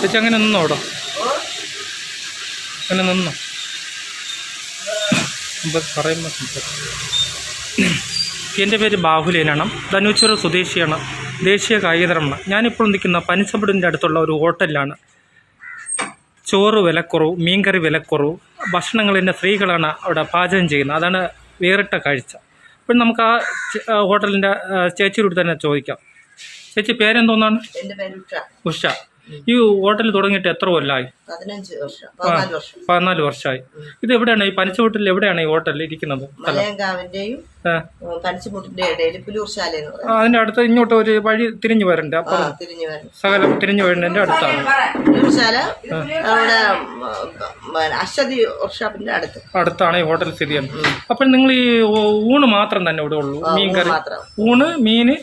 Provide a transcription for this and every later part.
ചേച്ചി അങ്ങനെ നിന്നോ അവിടെ? അങ്ങനെ നിന്നോ? പറയുമ്പോൾ എന്റെ പേര് ബാഹുലേനാണ് ധനുച്ചൂർ സ്വദേശിയാണ്. ദേശീയ കായികതരമാണ്. ഞാനിപ്പോൾ നിൽക്കുന്ന പനിച്ചമ്പടിന്റെ അടുത്തുള്ള ഒരു ഹോട്ടലിലാണ്. ചോറ് വിലക്കുറവ് മീൻകറി വിലക്കുറവ് ഭക്ഷണങ്ങൾ എന്റെ സ്ത്രീകളാണ് അവിടെ പാചകം ചെയ്യുന്നത്. അതാണ് വേറിട്ട കാഴ്ച. അപ്പം നമുക്ക് ആ ഹോട്ടലിന്റെ ചേച്ചിയോട് തന്നെ ചോദിക്കാം. ചേച്ചി പേരെന്തോന്നാണ്? ഉഷ. ഈ ഹോട്ടൽ തുടങ്ങിയിട്ട് എത്ര കൊല്ലമായി പതിനഞ്ച് വർഷം പതിനാല് വർഷം. പതിനാല് വർഷമായി. ഇത് എവിടെയാണ്? ഈ പനിച്ചഹോട്ടലിൽ എവിടെയാണ് ഈ ഹോട്ടൽ ഇരിക്കുന്നത്? മലയങ്കാവിന്റെയും ഇടയിൽ പുലൂർശാല ആ, അടുത്ത് ഇങ്ങോട്ട് ഒരു വഴി തിരിഞ്ഞു വരണ്ട ആ തിരിഞ്ഞു വരണം സകലം തിരിഞ്ഞു വരുന്നതിന്റെ അടുത്താണ്. പുലൂർശാല അവിടെ ഉം, പിന്നെ അശ്വതി വർക്ക്ഷോപ്പിന്റെ അടുത്ത്. അടുത്താണ് ഈ ഹോട്ടൽ സ്ഥിതി ചെയ്യുന്നത്. അപ്പോൾ നിങ്ങൾ ഈ ഊണ് മാത്രം തന്നെ ഇവിടെ ഉള്ളൂ മീൻ കറി? മാത്രം. ഊണ് മീന്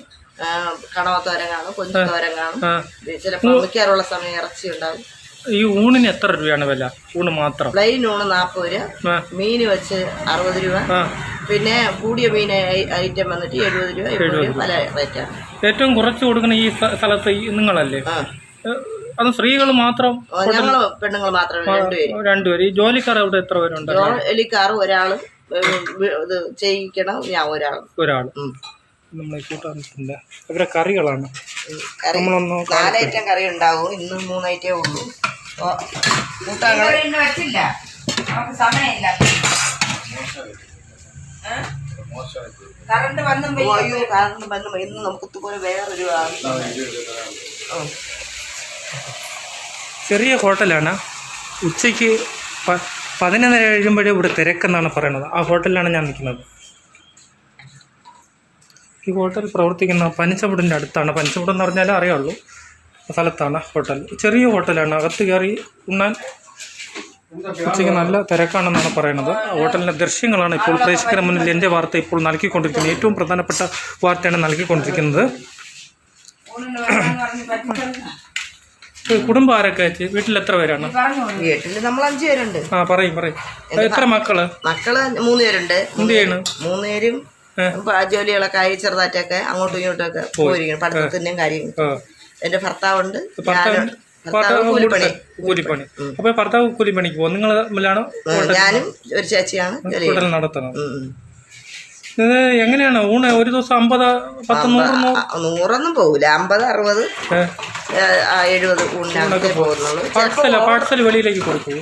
കണവത്തോരൻ കാണും കൊഞ്ചുതോരൻ കാണും. ചിലപ്പോൾ മിക്കാറുള്ള സമയം ഇറച്ചി ഉണ്ടാവും. ഈ ഊണിന് എത്ര രൂപയാണ് വില? ഊണ് മാത്രം? പ്ലെയിൻ ഊണ് നാൽപ്പത് രൂപ മീൻ വെച്ച് അറുപത് രൂപ. പിന്നെ കൂടിയ മീൻ ഐറ്റം വന്നിട്ട് എഴുപത് രൂപ എഴുപത് രൂപ. പല റേറ്റാണ്. ഏറ്റവും കുറച്ച് കൊടുക്കുന്ന ഈ സ്ഥ- സ്ഥലത്ത് നിങ്ങളല്ലേ? അത് സ്ത്രീകൾ മാത്രം? ഞങ്ങൾ പെണ്ണുങ്ങൾ മാത്രം രണ്ടുപേരും. ഈ ജോലിക്കാർ അവിടെ എത്ര പേരുണ്ട്? ജോലിക്കാർ ഒരാൾ ഇത് ചെയ്യിക്കണം ഞാൻ ഒരാൾ ഒരാൾ. നമ്മളെ കൂട്ടാറുണ്ട് ഇവരെ കറികളാണ്. നമ്മളൊന്ന് നാലൈറ്റം കറി ഉണ്ടാവും. ഇന്ന് മൂന്നൈറ്റേ ഉള്ളൂ. കൂട്ടാങ്ങൾ ഇന്ന് വെച്ചില്ല. നമുക്ക് സമയമില്ല. കറണ്ട് വന്നും അയ്യോ കറണ്ട് വന്നു ഇന്ന് നമുക്ക് ഇതുപോലെ വേറൊരു. ചെറിയ ഹോട്ടലാണ്. ഉച്ചയ്ക്ക് പതിനൊന്നര കഴിയുമ്പോഴേ ഇവിടെ തിരക്കെന്നാണ് പറയുന്നത്. ആ ഹോട്ടലിലാണ് ഞാൻ നിൽക്കുന്നത്. ഈ ഹോട്ടൽ പ്രവർത്തിക്കുന്ന പനിച്ചമുടിന്റെ അടുത്താണ്. പനിച്ചവിടം എന്ന് പറഞ്ഞാൽ അറിയാവുള്ളൂ സ്ഥലത്താണ് ഹോട്ടൽ. ചെറിയ ഹോട്ടലാണ്. അകത്ത് കയറി ഉണ്ണാൻ ഉച്ചയ്ക്ക് നല്ല തിരക്കാണെന്നാണ് പറയുന്നത്. ഹോട്ടലിന്റെ ദൃശ്യങ്ങളാണ് ഇപ്പോൾ പ്രേക്ഷകരുടെ മുന്നിൽ എന്റെ വാർത്ത ഇപ്പോൾ നൽകിക്കൊണ്ടിരിക്കുന്നത്. ഏറ്റവും പ്രധാനപ്പെട്ട വാർത്തയാണ് നൽകിക്കൊണ്ടിരിക്കുന്നത്. കുടുംബം ആരൊക്കെ? വീട്ടിൽ എത്ര പേരാണ്? വീട്ടിൽ നമ്മൾ അഞ്ചു പേരുണ്ട്. ആ പറയും പറയും. എത്ര മക്കൾ? മക്കൾ മൂന്ന് പേരുണ്ട്. മൂന്ന് പേരും ജോലികളൊക്കെ ആയി ചെറുതായിട്ടൊക്കെ അങ്ങോട്ടും ഇങ്ങോട്ടൊക്കെ പോയിരിക്കണം പഠിത്തത്തിന്റെയും ആ. എന്റെ ഭർത്താവുണ്ട് കൂലിപ്പണി. അപ്പൊ ഭർത്താവ് കൂലിപ്പണിക്ക് പോകും. നിങ്ങൾ ഞാനും ഒരു ചേച്ചിയാണ് നടത്തുന്നത്. ഇത് എങ്ങനെയാണ്? ഊണ് ഒരു ദിവസം അമ്പത് പത്ത് നൂറ് നൂറൊന്നും പോകില്ല അമ്പത് അറുപത് എഴുപത് ഊണിനകത്തേ പോകുന്നുള്ളൂ. പാഴ്സൽ പാഴ്സൽ വെളിയിലേക്ക് കൊടുക്കും.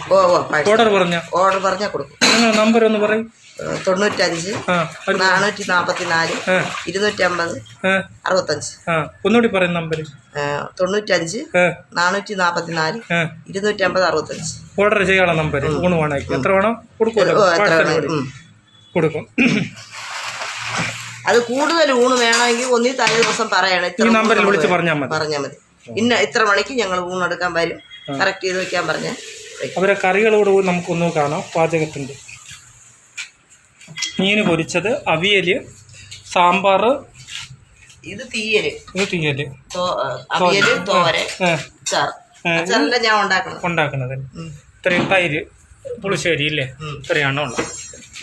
ഓർഡർ പറഞ്ഞ? ഓർഡർ പറഞ്ഞാൽ കൊടുക്കും. നമ്പർ ഒന്ന് പറയും. തൊണ്ണൂറ്റഞ്ച് നാനൂറ്റി നാൽപ്പത്തി നാല് ഇരുന്നൂറ്റമ്പത് അറുപത്തഞ്ച്. ഒന്നുകൂടി പറയും നമ്പർ തൊണ്ണൂറ്റഞ്ച് നാനൂറ്റി നാൽപ്പത്തി നാല്. ഇരുന്നൂറ്റമ്പത് അറുപത്തഞ്ച്. ഓർഡർ ചെയ്യാനുള്ള നമ്പർ ഊണ് വേണമെങ്കിൽ എത്ര വേണം? കൊടുക്കുമല്ലോ. കൊടുക്കും. അത് കൂടുതൽ ഊണ് വേണമെങ്കിൽ ഒന്നി തലേ ദിവസം പറയണം ഈ നമ്പറിൽ വിളിച്ച് പറഞ്ഞാൽ മതി. പറഞ്ഞാൽ മതി. ഇന്ന ഇത്ര മണിക്ക് ഞങ്ങൾ ഊണെടുക്കാൻ വരും. കറക്റ്റ് ചെയ്ത് വെക്കാൻ പറഞ്ഞ അവരെ കറികളോട് കൂടി നമുക്കൊന്ന് കാണാം. പാചകത്തിന്റെ. മീൻ പൊരിച്ചത് അവിയൽ സാമ്പാർ. ഇത് തീയൽ. ഇത് തീയൽ. അവിയൽ തോരൻ. ചാർ അച്ചാറെല്ലാം ഞാൻ ഉണ്ടാക്കുന്നത് ഇത്രയും തൈര് പുളിശ്ശേരി ഇല്ലേ? ഇത്രയാണോ ഉള്ളത്.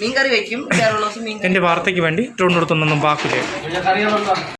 മീൻകറി വെക്കും. കേരള ദിവസം മീൻ എന്റെ വാർത്തയ്ക്ക് വേണ്ടി ട്രോണ്ടടുത്തൊന്നും ബാക്കിലേക്ക്